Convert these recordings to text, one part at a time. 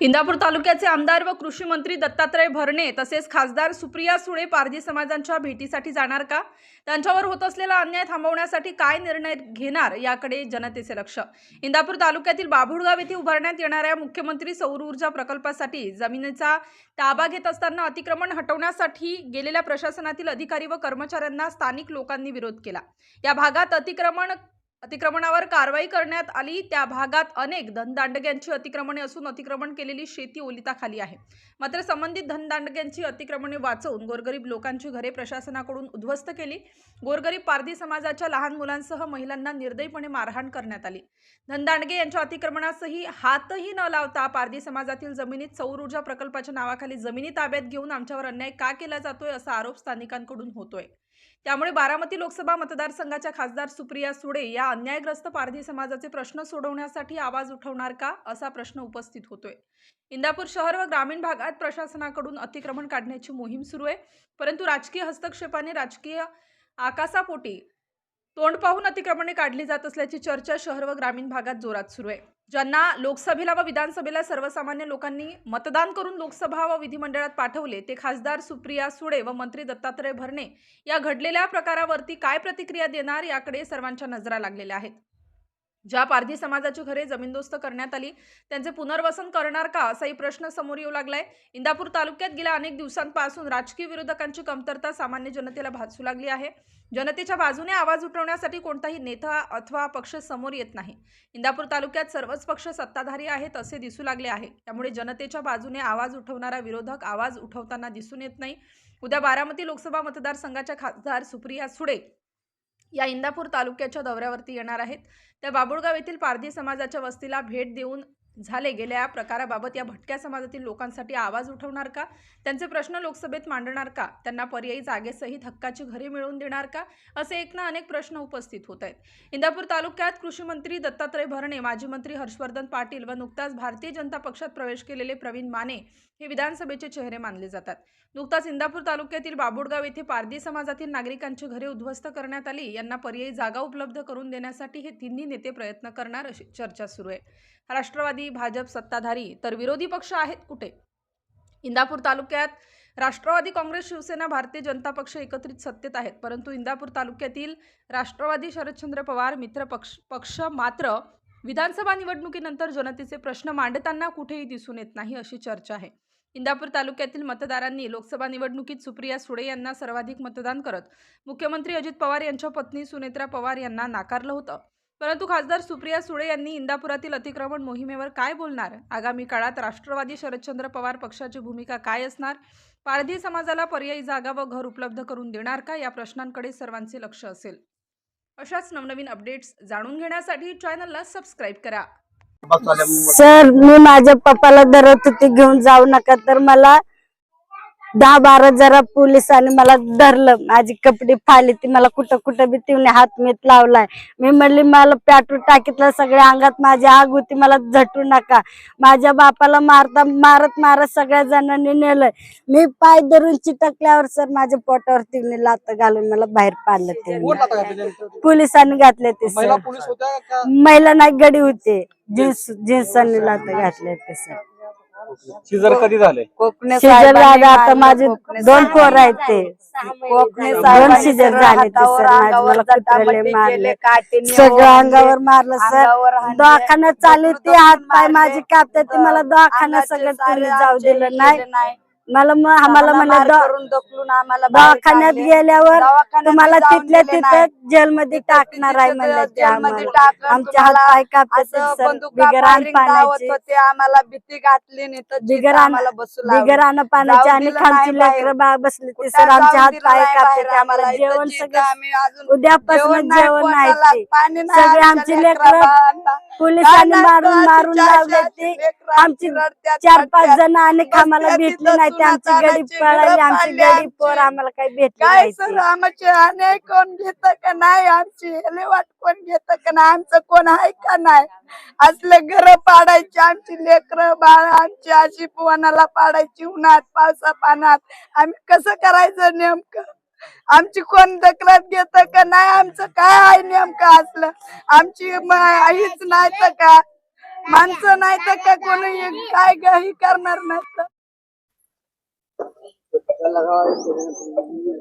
इंदापूर तालुक्याचे आमदार व कृषी मंत्री दत्तात्रय भरणे तसेच खासदार सुप्रिया सुळे पारधी समाजांच्या भेटीसाठी जाणार का? त्यांच्यावर होत असलेला अन्याय थांबवण्यासाठी काय निर्णय घेणार याकडे जनतेचे लक्ष. इंदापूर तालुक्यातील बाभुळगाव येथे उभारण्यात येणाऱ्या मुख्यमंत्री सौर ऊर्जा प्रकल्पासाठी जमिनीचा ताबा घेत असताना अतिक्रमण हटवण्यासाठी गेलेल्या प्रशासनातील अधिकारी व कर्मचाऱ्यांना स्थानिक लोकांनी विरोध केला. या भागात अतिक्रमण अतिक्रमणावर कारवाई करण्यात आली. त्या भागात अनेक धनदांडग्यांची अतिक्रमणे असून अतिक्रमण केलेली शेती ओलिताखाली आहे. मात्र संबंधित धनदांडग्यांची अतिक्रमणे वाचवून गोरगरीब लोकांची घरे प्रशासनाकडून उद्ध्वस्त केली. गोरगरीब पारधी समाजाच्या लहान मुलांसह महिलांना निर्दयीपणे मारहाण करण्यात आली. धनदांडगे यांच्या अतिक्रमणासही हातही न लावता पारधी समाजातील जमिनीत सौर ऊर्जा प्रकल्पाच्या नावाखाली जमिनी ताब्यात घेऊन आमच्यावर अन्याय का केला जातोय असा आरोप स्थानिकांकडून होतोय. त्यामुळे बारामती लोकसभा मतदारसंघाच्या खासदार सुप्रिया सुडे या अन्यायग्रस्त पारधी समाजाचे प्रश्न सोडवण्यासाठी आवाज उठवणार का असा प्रश्न उपस्थित होतोय. इंदापूर शहर व ग्रामीण भागात प्रशासनाकडून अतिक्रमण काढण्याची मोहीम सुरू आहे. परंतु राजकीय हस्तक्षेपाने राजकीय आकासापोटी तोंड पाहून अतिक्रमणे काढली जात असल्याची चर्चा शहर व ग्रामीण भागात जोरात सुरू आहे. ज्यांना लोकसभेला व विधानसभेला सर्वसामान्य लोकांनी मतदान करून लोकसभा व विधिमंडळात पाठवले ते खासदार सुप्रिया सुळे व मंत्री दत्तात्रय भरणे या घडलेल्या प्रकारावरती काय प्रतिक्रिया देणार याकडे सर्वांच्या नजरा लागलेल्या आहेत. ज्या पारधी समाजाची घरे जमीनदोस्त करण्यात आली त्यांचे पुनर्वसन करणार का असाही प्रश्न समोर येऊ लागलाय. इंदापूर तालुक्यात गेल्या अनेक दिवसांपासून राजकीय विरोधकांची कमतरता सामान्य जनतेला भासू लागली आहे. जनतेच्या बाजूने आवाज उठवण्यासाठी कोणताही नेता अथवा पक्ष समोर येत नाही. इंदापूर तालुक्यात सर्वच पक्ष सत्ताधारी आहेत असे दिसू लागले आहे. त्यामुळे जनतेच्या बाजूने आवाज उठवणारा विरोधक आवाज उठवताना दिसून येत नाही. उद्या बारामती लोकसभा मतदारसंघाच्या खासदार सुप्रिया सुडे या इंदापूर तालुक्याच्या दौऱ्यावरती येणार आहेत. त्या बाबुळगाव येथील पारधी समाजाच्या वस्तीला भेट देऊन झाले? गेल्या या प्रकाराबाबत या भटक्या समाजातील लोकांसाठी आवाज उठवणार का? त्यांचे प्रश्न लोकसभेत मांडणार का? त्यांना पर्यायी जागेसहित हक्काची घरे मिळवून देणार का? असे एक ना अनेक प्रश्न उपस्थित होत आहेत. इंदापूर तालुक्यात कृषी मंत्री दत्तात्रय भरणे माजी मंत्री हर्षवर्धन पाटील व नुकताच भारतीय जनता पक्षात प्रवेश केलेले प्रवीण माने हे विधानसभेचे चेहरे मानले जातात. नुकताच इंदापूर तालुक्यातील बाबुडगाव येथे पारधी समाजातील नागरिकांची घरे उद्ध्वस्त करण्यात आली. यांना पर्यायी जागा उपलब्ध करून देण्यासाठी हे तिन्ही नेते प्रयत्न करणार अशी चर्चा सुरू आहे. राष्ट्रवादी भाजप सत्ताधारी तर विरोधी पक्ष आहेत कुठे? इंदापूर तालुक्यात राष्ट्रवादी काँग्रेस शिवसेना भारतीय जनता पक्ष एकत्रित सत्तेत आहेत. परंतु इंदापूर तालुक्यातील राष्ट्रवादी शरदचंद्र पवार मित्र पक्ष पक्ष मात्र विधानसभा निवडणुकीनंतर जनतेचे प्रश्न मांडताना कुठेही दिसून येत नाही अशी चर्चा आहे. इंदापूर तालुक्यातील मतदारांनी लोकसभा निवडणुकीत सुप्रिया सुळे यांना सर्वाधिक मतदान करत मुख्यमंत्री अजित पवार यांच्या पत्नी सुनेत्रा पवार यांना नाकारलं होतं. परंतु खासदार सुप्रिया सुळे यांनी इंदापुरातील अतिक्रमण मोहिमेवर काय बोलणार? आगामी काळात राष्ट्रवादी शरदचंद्र पवार पक्षाची भूमिका काय असणार? पारधी समाजाला पर्यायी जागा व घर उपलब्ध करून देणार का? या प्रश्नांकडे सर्वांचे लक्ष असेल. अशाच नवनवीन अपडेट्स जाणून घेण्यासाठी चॅनलला सबस्क्राईब करा. सर मी माझ्या पप्पाला धरत होते घेऊन जाऊ नका तर मला दहा बारा जरा पोलिसांनी मला धरलं. माझी कपडे फाली ती. मला कुठं कुठं बी तिने हात मीत लावलाय. मी म्हणली मला पेट्रोल टाकीतलं सगळ्या अंगात माझी आग होती. मला झटू नका. माझ्या बापाला मारता मारत मारत सगळ्या जणांनी नेलंय मी पाय धरून चिटकल्यावर सर माझ्या पोटावर तिने लात घालून मला बाहेर पाडलं ते? पोलिसांनी घातले ते महिला सर महिला नाही गडी होते. जीन्स जीन्सांनी लात घातले ते सर. शिजर कधी झाले? शिजर झाले आता माझे दोन पोर आहेत ते. दोन शिजर झाले ते सर. माझे मला कुत्र्याले मारले सगळं अंगावर मारलं सर. दवाखान्यात चालू ते हात पाय माझे कापतात ते. मला दवाखान्यात सगळं तुम्ही जाऊ दिलं नाही. मला मग आम्हाला म्हणलं दवा- दवाखान्यात गेल्यावर तुम्हाला तिथल्या तिथं जेलमध्ये टाकणार आहे म्हणलं ते आम्हाला आमचे हात पाय कापतात सर बिगर अन्न पाण्याचे होते आम्हाला भीती घातली नाही तर जिथं आम्हाला बसू लावलं. बिगर अन्न पाण्याचे जाऊ आणि दिलं खालची नाही बाहेर. लेकरं बसले ते कुठं सर आमचे जाऊ हात दिलं पाय नाही कापते बाहेर आम्हाला आम्हाला. इथं जेवण जिथं सगळं आम्ही अजून उद्यापासून जेवण नाही जेवण नाही पोटाला, ते. पाणी नाही सगळे आमच्या आमचे लेकरं लेकरं बाळांना. पोलिसांनी काय मारून मारून तर लावले चारशे ते लेकरं आमची चार पाच. जण आणि आम्हाला बसत्यात भेटले तिथं नाही आमची सुना गडी तानाची पळाली घरं आमची पाडली गडी आमची. पोर आम्हाला काही भेटले काय नाही सर ते. आमचे अन्याय कोण घेत का नाही? आमची हेलेवाट कोण घेत का नाही? आमचं कोण आहे का नाही? असले घर पाडायचे आमची लेकर बाळ आमची अशी पोनाला पाडायची उन्हात पावसा पाण्यात आम्ही कसं करायचं नेमकं? आमची कोण दखलत घेत का नाही? आमचं काय आहे नेमकं असलं? आमची म- आईच नाही तर का? माणसं नाही तर का? कोणी काय काही करणार नाही तर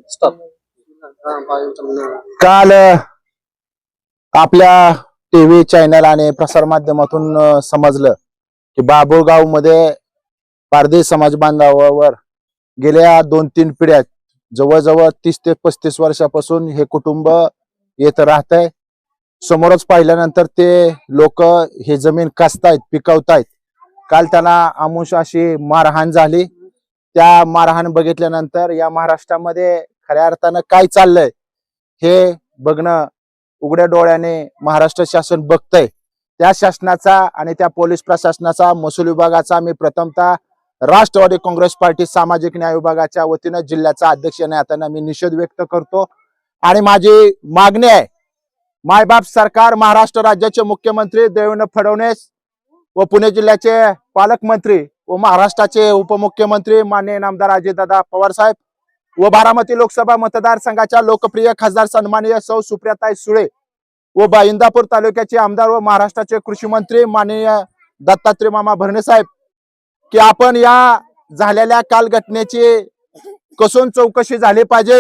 स्टॉप काल आपल्या टीव्ही चॅनल आणि प्रसार माध्यमातून समजलं की बाबुळगावमध्ये पारधी समाज बांधवावर गेल्या दोन तीन पिढ्यात जवळजवळ तीस ते पस्तीस वर्षापासून हे कुटुंब येत राहत आहे. समोरच पाहिल्यानंतर ते लोक हे जमीन कसतायत पिकवतायत काल त्यांना आमुष अशी मारहाण झाली. त्या मारहाण बघितल्यानंतर या महाराष्ट्रामध्ये खऱ्या अर्थानं काय चाललंय हे बघणं उघड्या डोळ्याने महाराष्ट्र शासन बघतंय. त्या शासनाचा आणि त्या पोलीस प्रशासनाचा महसूल विभागाचा मी प्रथमतः राष्ट्रवादी काँग्रेस पार्टी सामाजिक न्याय विभागाच्या वतीनं जिल्ह्याचा अध्यक्ष आता मी निषेध व्यक्त करतो. आणि माझी मागणी आहे मायबाप सरकार महाराष्ट्र राज्याचे मुख्यमंत्री देवेंद्र फडणवीस व पुणे जिल्ह्याचे पालकमंत्री व महाराष्ट्राचे उपमुख्यमंत्री माननीय नामदार अजितदादा पवार साहेब व बारामती लोकसभा मतदारसंघाच्या लोकप्रिय खासदार सन्माननीय सौ सुप्रियाताई सुळे व बा- इंदापूर तालुक्याचे आमदार व महाराष्ट्राचे कृषी मंत्री माननीय दत्तात्रय मामा भरणे साहेब की आपण या झालेल्या काल घटनेची कसून चौकशी झाली पाहिजे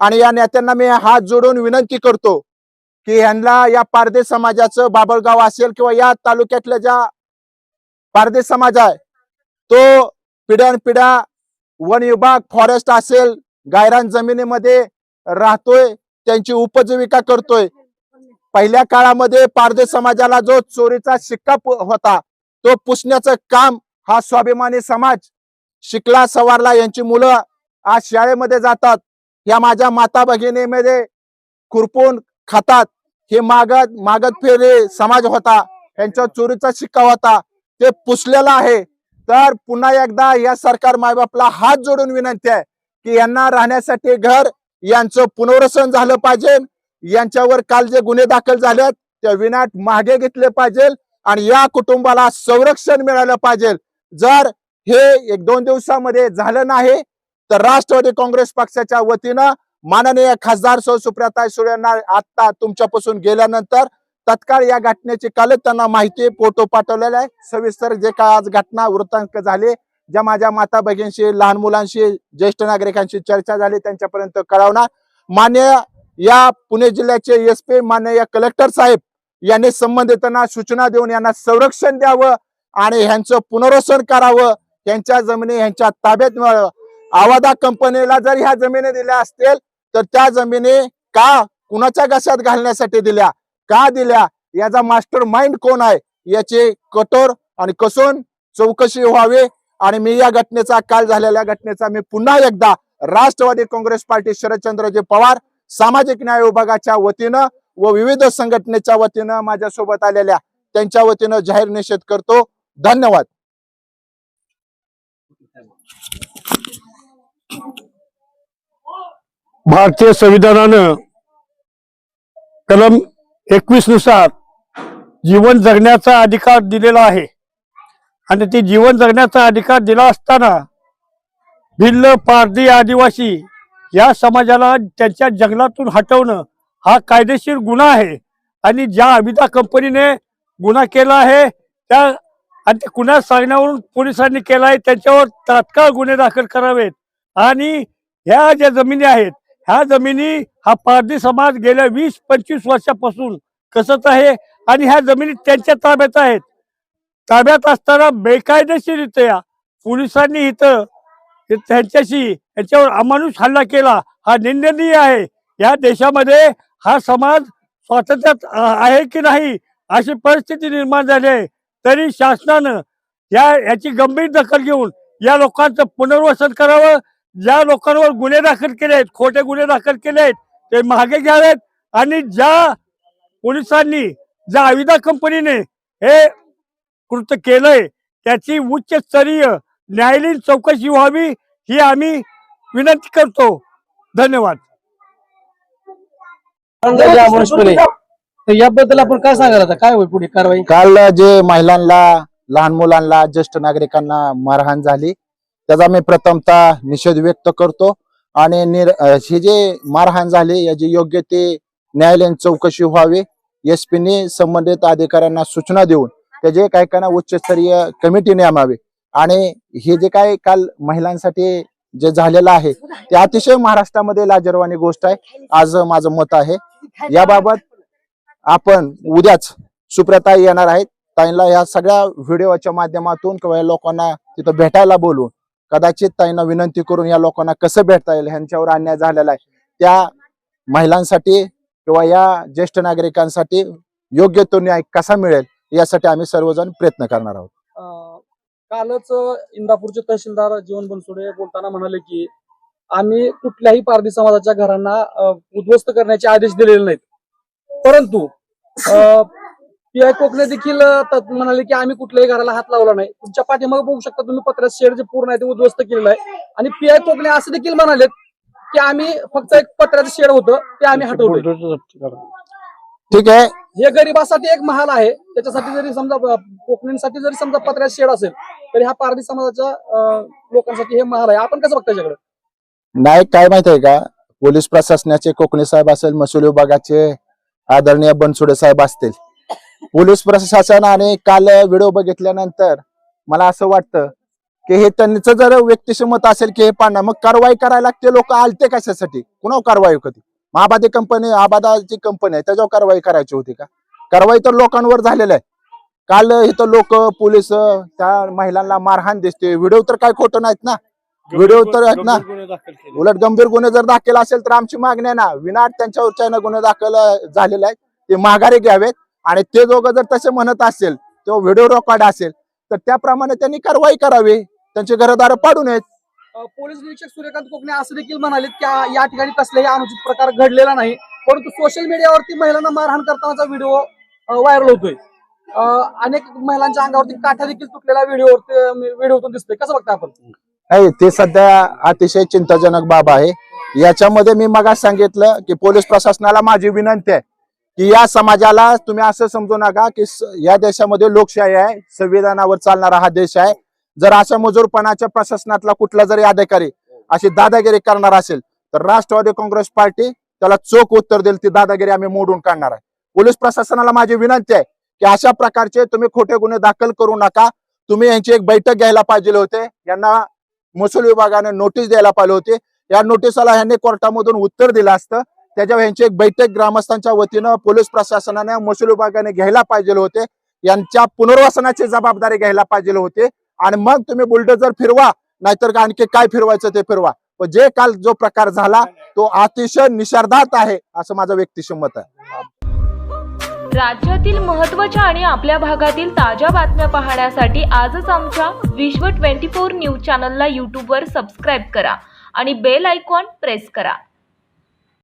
आणि या नेत्यांना मी हात जोडून विनंती करतो की ह्यांना या पारदे समाजाचं बाबळगाव असेल किंवा या तालुक्यातल्या ज्या पारदे समाज आहे तो पिढ्यानपिढ्या वन विभाग फॉरेस्ट असेल गायरान जमिनीमध्ये राहतोय त्यांची उपजीविका करतोय. पहिल्या काळामध्ये पारदे समाजाला जो चोरीचा शिक्का होता तो पुसण्याचं काम हा स्वाभिमानी समाज शिकला सवारला यांची मुलं आज शाळेमध्ये जातात. या माझ्या माता भगिनीमध्ये खुरपून खातात. हे मागत मागत फेरे समाज होता. यांच्या चोरीचा शिक्का होता. ते पुसलेला आहे. तर पुन्हा एकदा या सरकार मायबापला हात जोडून विनंती आहे की यांना राहण्यासाठी घर यांचं पुनर्वसन झालं पाहिजे. यांच्यावर काल जे गुन्हे दाखल झालेत ते विनाट मागे घेतले पाहिजे आणि या कुटुंबाला संरक्षण मिळालं पाहिजे. जर हे एक दोन दिवसामध्ये झालं नाही तर राष्ट्रवादी काँग्रेस पक्षाच्या वतीनं माननीय खासदार सौ सुप्रियाताई सुळे यांना आता तुमच्यापासून गेल्यानंतर तत्काळ या घटनेची कालच त्यांना माहिती फोटो पाठवलेला आहे. सविस्तर जे काय आज घटना वृत्तांक झाले ज्या माझ्या माता भगिनीशी लहान मुलांशी ज्येष्ठ नागरिकांशी चर्चा झाली त्यांच्यापर्यंत कळवणार. मान्य या पुणे जिल्ह्याचे एस पी मान्य कलेक्टर साहेब यांनी संबंधितांना सूचना देऊन यांना संरक्षण द्यावं आणि ह्यांचं पुनर्वसन करावं. यांच्या जमिनी ह्यांच्या ताब्यात मिळावं. आवादा कंपनीला जर ह्या जमिनी दिल्या असतील तर त्या जमिनी का कुणाच्या घशात घालण्यासाठी दिल्या? का दिल्या? याचा मास्टर माइंड कोण आहे? याची कठोर आणि कसून चौकशी व्हावी. आणि मी या घटनेचा काल झालेल्या घटनेचा मी पुन्हा एकदा राष्ट्रवादी काँग्रेस पार्टी शरदचंद्रजी पवार सामाजिक न्याय विभागाच्या वतीनं व विविध संघटनेच्या वतीनं माझ्यासोबत आलेल्या त्यांच्या वतीनं जाहीर निषेध करतो. धन्यवाद. भारतीय संविधानानं कलम एकवीसनुसार जीवन जगण्याचा अधिकार दिलेला आहे. आणि ते जीवन जगण्याचा अधिकार दिला असताना भिल्ल पारधी आदिवासी या समाजाला त्यांच्या जंगलातून हटवणं हा कायदेशीर गुन्हा आहे. आणि ज्या अविदा कंपनीने गुन्हा केला आहे त्या आणि ते गुन्हा सांगण्यावरून पोलिसांनी केला आहे त्यांच्यावर तात्काळ गुन्हे दाखल करावेत. आणि ह्या ज्या जमिनी आहेत ह्या जमिनी हा पारधी समाज गेल्या वीस पंचवीस वर्षापासून कसत आहे आणि ह्या जमिनी त्यांच्या ताब्यात आहेत. ताब्यात असताना बेकायदेशीरित्या पोलिसांनी इथं त्यांच्याशी याच्यावर अमानुष हल्ला केला. हा निंदनीय आहे. या देशामध्ये हा समाज स्वातंत्र्यात आहे की नाही अशी परिस्थिती निर्माण झाली आहे. तरी शासनानं या याची गंभीर दखल घेऊन या लोकांचं पुनर्वसन करावं. ज्या लोकांवर गुन्हे दाखल केले आहेत खोटे गुन्हे दाखल केले आहेत ते मागे घ्यावेत आणि ज्या पोलिसांनी ज्या आविदा कंपनीने हे कृत्य केलंय त्याची उच्च स्तरीय न्यायालयीन चौकशी व्हावी ही आम्ही विनंती करतो. धन्यवाद. याबद्दल आपण काय सांगाल आता? काय होईल पुढे? कारवाई? काल जे महिलांना लहान मुलांना ज्येष्ठ नागरिकांना मारहाण झाली. त्याचा मी प्रथमतः निषेध व्यक्त करतो आणि निर हे जे मारहाण झाले याची योग्य ते न्यायालयीन चौकशी व्हावी. एस पीने संबंधित अधिकाऱ्यांना सूचना देऊन त्याचे काही काना उच्चस्तरीय कमिटी नेमावी. आणि हे जे काय काल महिलांसाठी जे झालेलं आहे ते अतिशय महाराष्ट्रामध्ये लाजरवाणी गोष्ट आहे आज माझं मत आहे. याबाबत आपण उद्याच सुप्रताई येणार आहेत. त्यांना या सगळ्या व्हिडिओच्या माध्यमातून किंवा लोकांना तिथं भेटायला बोलून कदाचित त्यांना विनंती करून या लोकांना कसं भेटता येईल ह्यांच्यावर अन्याय झालेला आहे. त्या महिलांसाठी किंवा या ज्येष्ठ नागरिकांसाठी योग्य तो न्याय कसा मिळेल यासाठी आम्ही सर्वजण प्रयत्न करणार आहोत. अं, कालच इंदापूरचे तहसीलदार जीवन बनसोडे बोलताना म्हणाले की आम्ही कुठल्याही पारधी समाजाच्या घरांना उद्ध्वस्त करण्याचे आदेश दिलेले नाहीत. परंतु पी आय कोकणे देखील म्हणाले की आम्ही कुठल्याही घराला हात लावला नाही. तुमच्या पाठीमागे बघू शकता तुम्ही पत्र्यात शेड जे पूर्ण आहे ते उद्ध्वस्त केलेलं आहे. आणि पी आय कोकणे असं देखील म्हणालेत की आम्ही फक्त एक पत्र्याचं शेड होतं ते आम्ही हटवलं ठीक आहे. हे गरिबासाठी एक महाल आहे. त्याच्यासाठी जरी समजा कोकणींसाठी जरी समजा पत्र्यात शेड असेल तरी हा पारधी समाजाच्या लोकांसाठी हे महाल आहे. आपण कसं बघता त्याच्याकडे? नाही काय माहीत आहे का? पोलीस प्रशासनाचे कोकणे साहेब असेल महसूल विभागाचे आदरणीय बनसोडे साहेब असतील. पोलीस प्रशासनाने काल व्हिडिओ बघितल्यानंतर मला असं वाटतं की हे त्यांचं जर व्यक्तिश मत असेल की हे पाडणार मग कारवाई करायला लागते लोक आलते कशासाठी? कुणावर कारवाई होती? महाबादी कंपनी आबादाची कंपनी आहे त्याच्यावर कारवाई करायची होती का? कारवाई तर लोकांवर झालेलं आहे. काल इथं लोक पोलीस त्या महिलांना मारहाण दिसते. व्हिडिओ तर काय खोटं नाहीत ना? व्हिडिओ तर आहेत ना? उलट गंभीर गुन्हे जर दाखल असेल तर आमची मागणी आहे ना विनाट त्यांच्यावरच्या गुन्हे दाखल झालेले आहेत. ते माघारी घ्यावेत. आणि ते दोघं जर तसे म्हणत असेल तो व्हिडिओ रेकॉर्ड असेल तर त्याप्रमाणे त्यांनी कारवाई करावी. त्यांची घरदार पाडू नयेत पोलीस निरीक्षक सूर्यकांत कोकणे असं देखील म्हणाले की या ठिकाणी कसलाही अनुचित प्रकार घडलेला नाही. परंतु सोशल मीडियावरती महिलांना मारहाण करतानाचा व्हिडिओ व्हायरल होतोय. अनेक महिलांच्या अंगावरती काठ्या देखील तुटलेल्या व्हिडिओ व्हिडिओतून दिसतोय. कसं बघता आपण? नाही ते सध्या अतिशय चिंताजनक बाब आहे. याच्यामध्ये मी मगाच सांगितलं की पोलीस प्रशासनाला माझी विनंती आहे. की या समाजाला तुम्ही असं समजू नका की या देशामध्ये लोकशाही आहे संविधानावर चालणारा हा देश आहे. जर अशा मजूरपणाच्या प्रशासनातला कुठला जरी अधिकारी अशी दादागिरी करणार असेल तर राष्ट्रवादी काँग्रेस पार्टी त्याला चोख उत्तर देईल ती दादागिरी आम्ही मोडून काढणार आहे. पोलीस प्रशासनाला माझी विनंती आहे की अशा प्रकारचे तुम्ही खोटे गुन्हे दाखल करू नका. तुम्ही यांची एक बैठक घ्यायला पाहिजे होते. यांना महसूल विभागाने नोटीस द्यायला पाहिजे होते. या नोटिसाला ह्यांनी कोर्टामधून उत्तर दिलं असतं. त्याच्यावर यांची एक बैठक ग्रामस्थांच्या वतीनं पोलीस प्रशासनाने महसूल विभागाने घ्यायला पाहिजे होते. यांच्या पुनर्वसनाची जबाबदारी घ्यायला पाहिजे होते. आणि मग तुम्ही बुलडोजर फिरवा नाहीतर आणखी काय फिरवायचं ते फिरवा. पण जे काल जो प्रकार झाला तो अतिशय निषार्धात आहे असं माझं व्यक्तिशः मत आहे. राज्यातील महत्त्वाच्या आणि आपल्या भागातील ताज्या बातम्या पाहण्यासाठी आजच आमच्या विश्व 24 न्यूज चॅनलला यूट्यूबवर सबस्क्राईब करा आणि बेल आयकॉन प्रेस करा.